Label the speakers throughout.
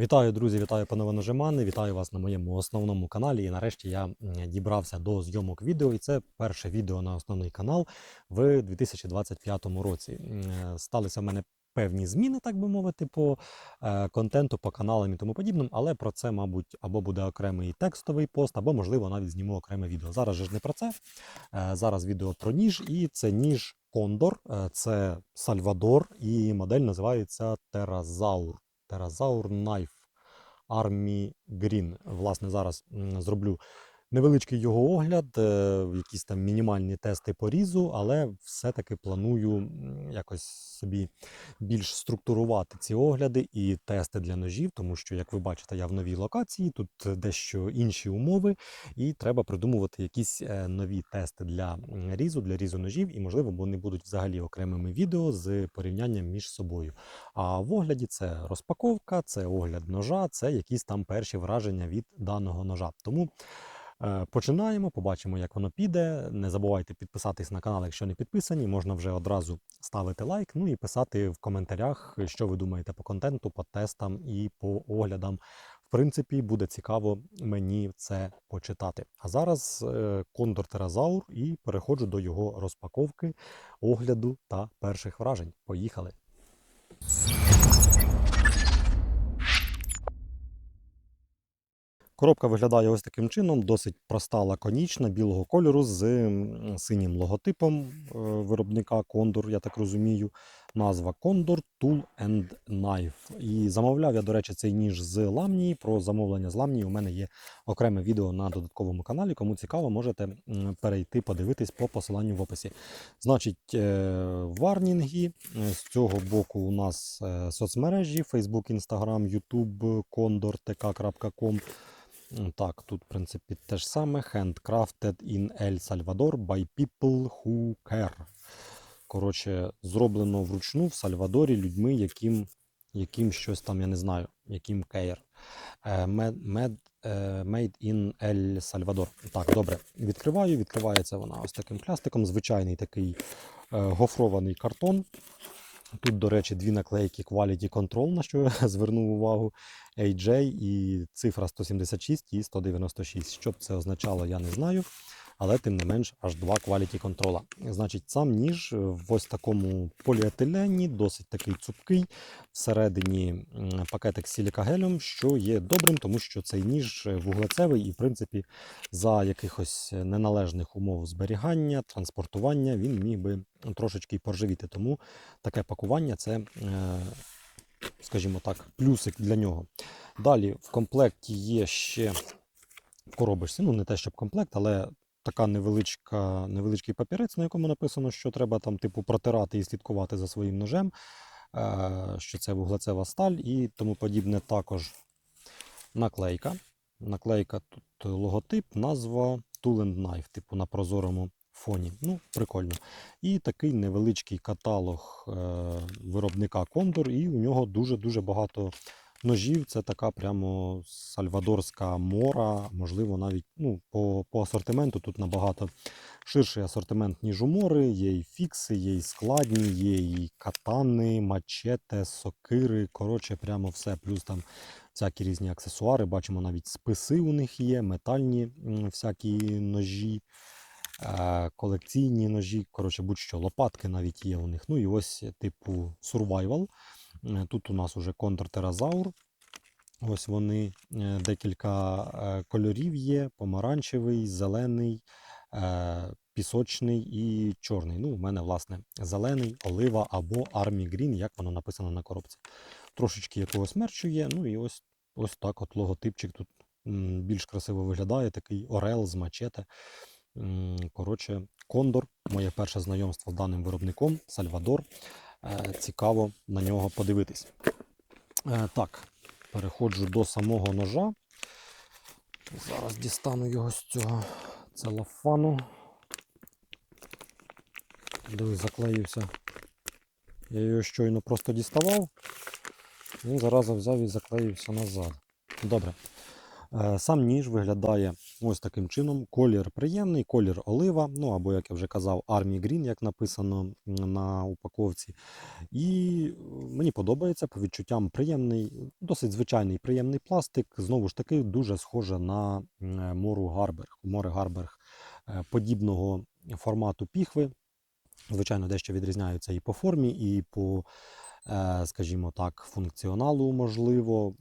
Speaker 1: Вітаю, друзі! Вітаю панове нажимани! Вітаю вас на моєму основному каналі. І нарешті я дібрався до зйомок відео. І це перше відео на основний канал в 2025 році. Е, Сталися в мене певні зміни, так би мовити, по е, контенту, по каналам і тому подібним. Але про це, мабуть, або буде окремий текстовий пост, або, можливо, навіть зніму окреме відео. Зараз же ж не про це. Е, Зараз відео про ніж, і це ніж Кондор, це Сальвадор, і модель називається Теразаур. Теразаур Knife Army Green. Власне, зараз зроблю невеличкий його огляд, е, якісь там мінімальні тести по різу, але все-таки планую якось собі більш структурувати ці огляди і тести для ножів, тому що, як ви бачите, я в новій локації, тут дещо інші умови, і треба придумувати якісь е, нові тести для різу, для різу ножів, і можливо вони будуть взагалі окремими відео з порівнянням між собою. А в огляді це розпаковка, це огляд ножа, це якісь там перші враження від даного ножа. Тому починаємо, побачимо, як воно піде. Не забувайте підписатись на канал, якщо не підписані. Можна вже одразу ставити лайк, ну і писати в коментарях, що ви думаєте по контенту, по тестам і по оглядам. В принципі, буде цікаво мені це почитати. А зараз е, Кондор Теразаур і переходжу до його розпаковки, огляду та перших вражень. Поїхали! Коробка виглядає ось таким чином, досить проста, лаконічна, білого кольору з синім логотипом е, виробника Condor, я так розумію. Назва Condor Tool and Knife. І замовляв я, до речі, цей ніж з Ламнії. Про замовлення з Ламнії у мене є окреме відео на додатковому каналі. Кому цікаво, можете перейти, подивитись по посиланню в описі. Значить, е, варнінги. З цього боку у нас е, соцмережі: Facebook, Instagram, YouTube, condortk.com. Так, тут, в принципі, те ж саме. Handcrafted in El Salvador by people who care. Коротше, зроблено вручну в Сальвадорі людьми, яким, яким щось там, я не знаю, яким care. Е, Made, made, е, in El Salvador. Так, добре. Відкриваю. Відкривається вона ось таким пластиком. Звичайний такий е, гофрований картон. Тут, до речі, дві наклейки Quality Control, на що я звернув увагу. AJ і цифра 176 і 196. Що б це означало, я не знаю. Але тим не менш аж два quality контрола. Значить, сам ніж в ось такому поліетилені, досить такий цупкий. Всередині пакетик з силікагелем, що є добрим, тому що цей ніж вуглецевий і, в принципі, за якихось неналежних умов зберігання, транспортування він міг би трошечки поржавіти. Тому таке пакування це, е, скажімо так, плюсик для нього. Далі в комплекті є ще коробочці, ну не те, щоб комплект, але така невеличка, невеличкий папірець, на якому написано, що треба там, типу, протирати і слідкувати за своїм ножем, е, що це вуглецева сталь і тому подібне. Також наклейка. Наклейка тут логотип, назва Tool and Knife, типу на прозорому фоні. Ну, прикольно. І такий невеличкий каталог е, виробника Condor, і у нього дуже-дуже багато ножів. Це така прямо сальвадорська мора. Можливо, навіть ну, по, по асортименту тут набагато ширший асортимент, ніж у мори. Є і фікси, є і складні, є і катани, мачете, сокири. Коротше, прямо все. Плюс там всякі різні аксесуари. Бачимо, навіть списи у них є, метальні всякі ножі. е, Колекційні ножі, коротше, будь-що, лопатки навіть є у них. Ну і ось типу survival. Е, Тут у нас уже контртеразаур. Ось вони е, декілька е, кольорів є: помаранчевий, зелений, пісочний і чорний. Ну, у мене, власне, зелений, олива або Army Green, як воно написано на коробці. Трошечки якогось мерчу є. Ну і ось, ось так от логотипчик тут більш красиво виглядає, такий орел з мачете. Коротше, Кондор, моє перше знайомство з даним виробником, Сальвадор. Е, Цікаво на нього подивитись. Е, Так, переходжу до самого ножа. Зараз дістану його з цього целофану. Дивись, заклеївся. Я його щойно просто діставав. Він зараза взяв і заклеївся назад. Добре. Е, Сам ніж виглядає ось таким чином. Колір приємний, колір олива, ну або, як я вже казав, Army Green, як написано на упаковці. І е, мені подобається по відчуттям приємний, досить звичайний приємний пластик. Знову ж таки, дуже схоже на мору Гарберг. Море Гарберг е, подібного формату піхви. Звичайно, дещо відрізняються і по формі, і по, е, скажімо так, функціоналу, можливо,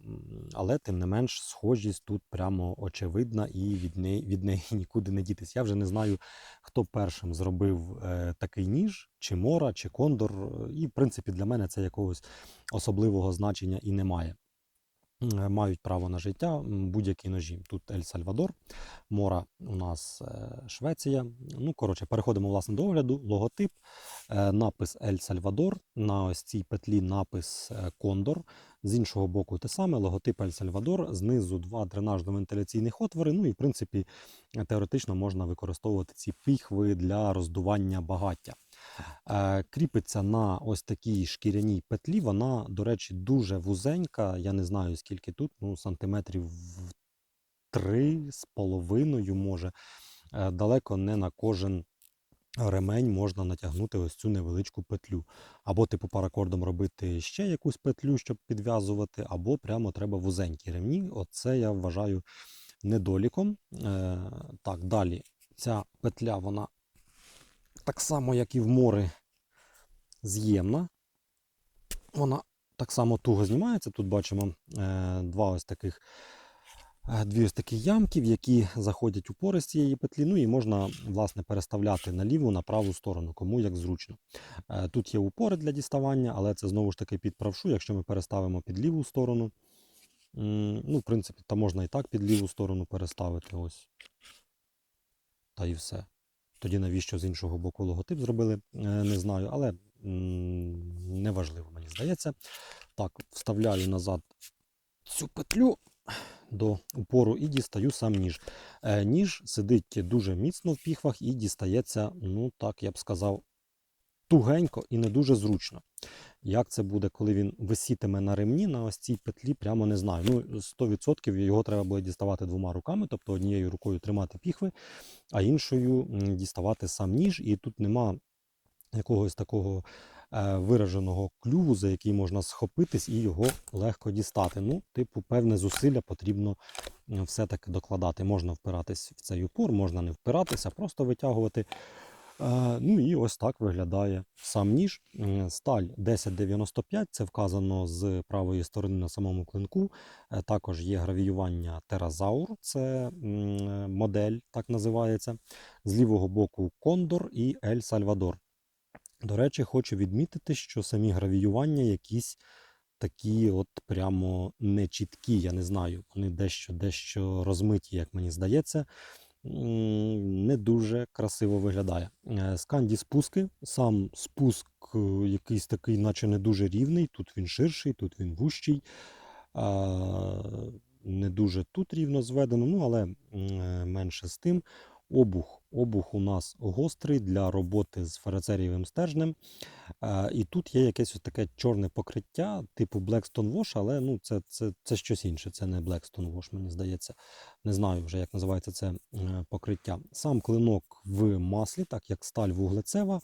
Speaker 1: але тим не менш схожість тут прямо очевидна і від неї, від неї нікуди не дітись. Я вже не знаю, хто першим зробив е, такий ніж, чи мора, чи кондор. І, в принципі, для мене це якогось особливого значення і немає. Е, Мають право на життя будь-які ножі. Тут Ель Сальвадор, Мора у нас е, Швеція. Ну, коротше, переходимо власне до огляду. Логотип, е, напис Ель Сальвадор. На ось цій петлі напис Кондор. З іншого боку, те саме, логотип Ель Сальвадор. Знизу два дренажно-вентиляційних отвори. Ну і в принципі, теоретично можна використовувати ці піхви для роздування багаття. Е, Кріпиться на ось такій шкіряній петлі. Вона, до речі, дуже вузенька. Я не знаю, скільки тут, ну, сантиметрів в три з половиною, може. Е, Далеко не на кожен ремень можна натягнути ось цю невеличку петлю. Або типу паракордом робити ще якусь петлю, щоб підв'язувати, або прямо треба вузенькі ремні. Оце я вважаю недоліком. Е, так, далі. Ця петля, вона так само, як і в мори, з'ємна. Вона так само туго знімається. Тут бачимо е, два ось таких, е, дві ось такі ямки, в які заходять упори з цієї петлі. Ну і можна власне переставляти на ліву, на праву сторону, кому як зручно. Е, тут є упори для діставання, але це знову ж таки під правшу. Якщо ми переставимо під ліву сторону, ну, в принципі, то можна і так під ліву сторону переставити. Ось. Та і все. Тоді навіщо з іншого боку логотип зробили, е, не знаю, але не неважливо, мені здається. Так, вставляю назад цю петлю до упору і дістаю сам ніж. Е, Ніж сидить дуже міцно в піхвах і дістається, ну так я б сказав, тугенько і не дуже зручно. Як це буде, коли він висітиме на ремні на ось цій петлі, прямо не знаю. Ну, 100% його треба буде діставати двома руками, тобто однією рукою тримати піхви, а іншою діставати сам ніж. І тут нема якогось такого е, вираженого клюву, за який можна схопитись і його легко дістати. Ну, типу, певне зусилля потрібно все-таки докладати. Можна впиратись в цей упор, можна не впиратися, просто витягувати. Е, Ну і ось так виглядає сам ніж. Сталь 1095, це вказано з правої сторони на самому клинку. Е, Також є гравіювання Теразаур, це модель, так називається. З лівого боку Кондор і Ель Сальвадор. До речі, хочу відмітити, що самі гравіювання якісь такі от прямо нечіткі, я не знаю, вони дещо, дещо розмиті, як мені здається. Не дуже красиво виглядає. Е, Сканді спуски. Сам спуск е, якийсь такий, наче не дуже рівний. Тут він ширший, тут він вущий. Не дуже тут рівно зведено, ну але е, менше з тим. Обух. Обух у нас гострий для роботи з ферацерієвим стержнем. Е, І тут є якесь ось таке чорне покриття, типу Blackstone Wash, але ну, це, це, це щось інше, це не Blackstone Wash, мені здається. Не знаю вже, як називається це е, покриття. Сам клинок в маслі, так як сталь вуглецева,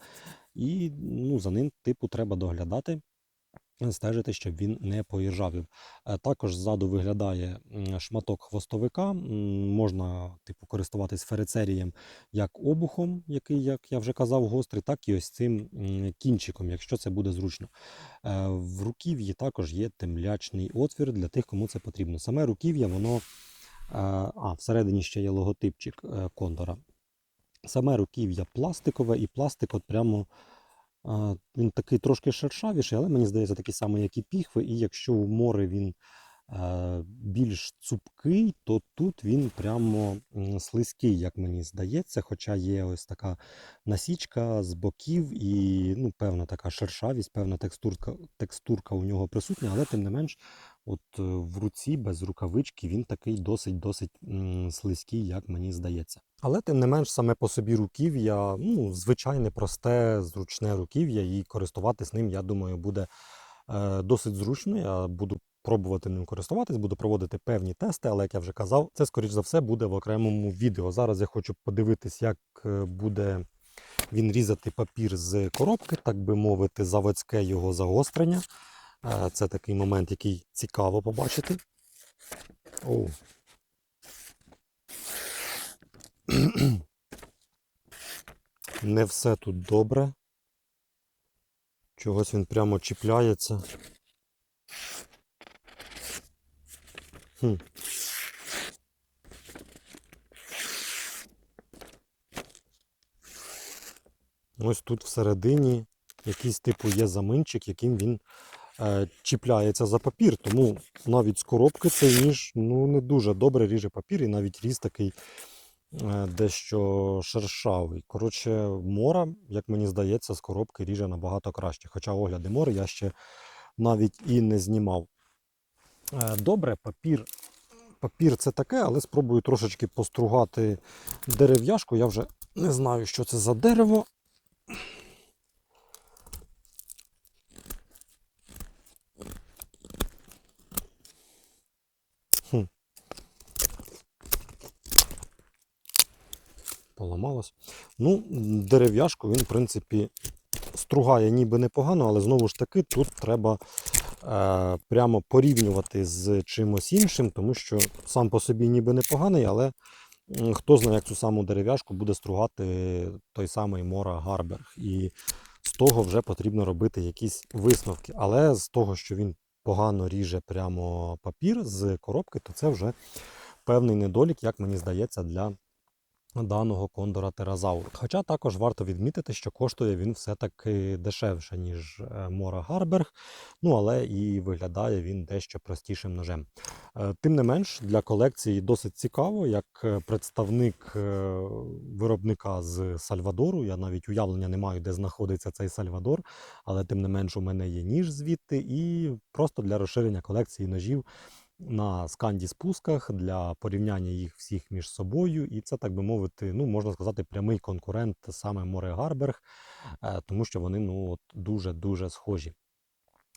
Speaker 1: і ну, за ним, типу, треба доглядати. Стежити, щоб він не поіржавів. Е, Також ззаду виглядає шматок хвостовика. Можна типу, користуватись ферицерієм як обухом, який, як я вже казав, гострий, так і ось цим кінчиком, якщо це буде зручно. Е, В руків'ї також є темлячний отвір для тих, кому це потрібно. Саме руків'я, воно. е, А, всередині ще є логотипчик кондора. Саме руків'я пластикове, і пластик от прямо. Він такий трошки шершавіший, але мені здається, такий самий, як і піхви. І якщо у море він більш цупкий, то тут він прямо слизький, як мені здається. Хоча є ось така насічка з боків і ну, певна така шершавість, певна текстурка, текстурка у нього присутня, але тим не менш, от е, в руці без рукавички він такий досить-досить слизький, як мені здається. Але тим не менш, саме по собі руків'я, ну, звичайне, просте, зручне руків'я, і користуватись ним, я думаю, буде е, досить зручно. Я буду пробувати ним користуватись, буду проводити певні тести, але як я вже казав, це скоріш за все буде в окремому відео. Зараз я хочу подивитись, як е, буде він різати папір з коробки, так би мовити, заводське його загострення. Е, Це такий момент, який цікаво побачити. О. Не все тут добре. Чогось він прямо чіпляється. Хм. Ось тут всередині якийсь типу є заминчик, яким він е, чіпляється за папір. Тому навіть з коробки цей ніж ну, не дуже добре ріже папір, і навіть різ такий е, дещо шершавий. Коротше, мора, як мені здається, з коробки ріже набагато краще. Хоча огляди мори я ще навіть і не знімав. Е, Добре, папір. Папір це таке, але спробую трошечки постругати дерев'яшку. Я вже не знаю, що це за дерево. Хм. Поламалось. Ну, дерев'яшку він, в принципі, стругає ніби непогано, але знову ж таки тут треба прямо порівнювати з чимось іншим, тому що сам по собі ніби непоганий, але хто знає, як цю саму дерев'яшку буде стругати той самий Мора Гарберг. І з того вже потрібно робити якісь висновки. Але з того, що він погано ріже прямо папір з коробки, то це вже певний недолік, як мені здається, для даного кондора Теразавр. Хоча також варто відмітити, що коштує він все-таки дешевше, ніж е, Мора Гарберг, ну але і виглядає він дещо простішим ножем. Е, Тим не менш, для колекції досить цікаво, як е, представник виробника з Сальвадору. Я навіть уявлення не маю, де знаходиться цей Сальвадор, але тим не менш у мене є ніж звідти, і просто для розширення колекції ножів на сканді спусках для порівняння їх всіх між собою. І це, так би мовити, ну можна сказати, прямий конкурент саме Море Гарберг, е, тому що вони ну дуже-дуже схожі.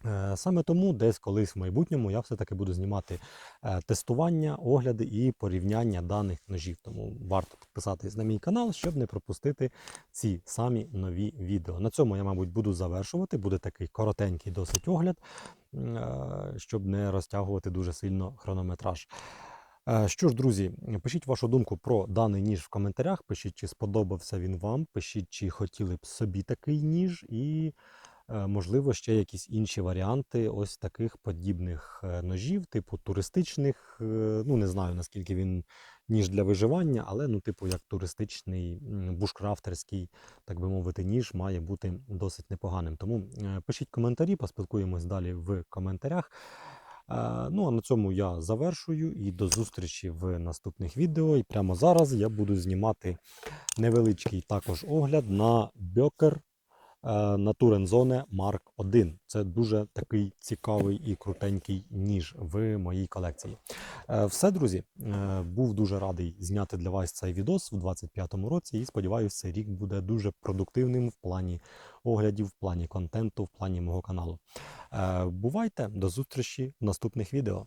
Speaker 1: Е, Саме тому десь колись в майбутньому я все-таки буду знімати е, тестування, огляди і порівняння даних ножів. Тому варто підписатись на мій канал, щоб не пропустити ці самі нові відео. На цьому я, мабуть, буду завершувати. Буде такий коротенький досить огляд, щоб не розтягувати дуже сильно хронометраж. Е, Що ж, друзі, пишіть вашу думку про даний ніж в коментарях. Пишіть, чи сподобався він вам. Пишіть, чи хотіли б собі такий ніж, і е, можливо ще якісь інші варіанти ось таких подібних е, ножів, типу туристичних. е, Ну не знаю наскільки він ніж для виживання, але ну, типу, як туристичний бушкрафтерський, так би мовити, ніж має бути досить непоганим. Тому е, пишіть коментарі, поспілкуємось далі в коментарях. Е, Ну а на цьому я завершую і до зустрічі в наступних відео. І прямо зараз я буду знімати невеличкий також огляд на Бьокер на Турензоне Mark 1. Це дуже такий цікавий і крутенький ніж в моїй колекції. Е, Все, друзі, е, був дуже радий зняти для вас цей відос в 25-му році. І сподіваюся, цей рік буде дуже продуктивним в плані оглядів, в плані контенту, в плані мого каналу. Е, Бувайте, до зустрічі в наступних відео.